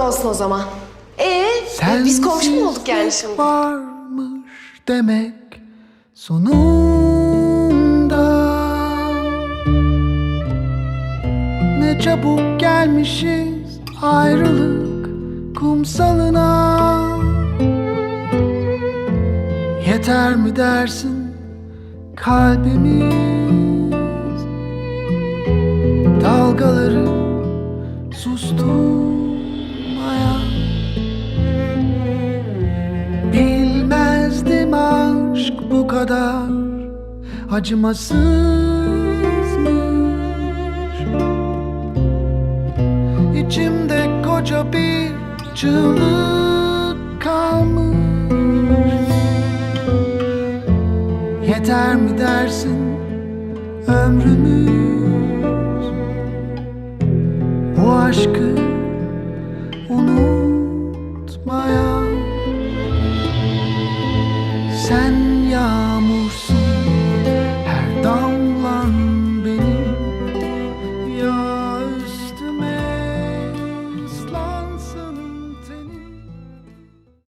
olmasın o zaman. Ee, biz komşu mu olduk yani şimdi? varmış demek sonunda Ne çabuk gelmişiz ayrılık kumsalına Yeter mi dersin kalbimiz Dalgaları Bilmezdim aşk bu kadar acımasızmış. İçimde koca bir çığlık kalmış. Yeter mi dersin ömrümüz? Bu aşkı unutmaya Sen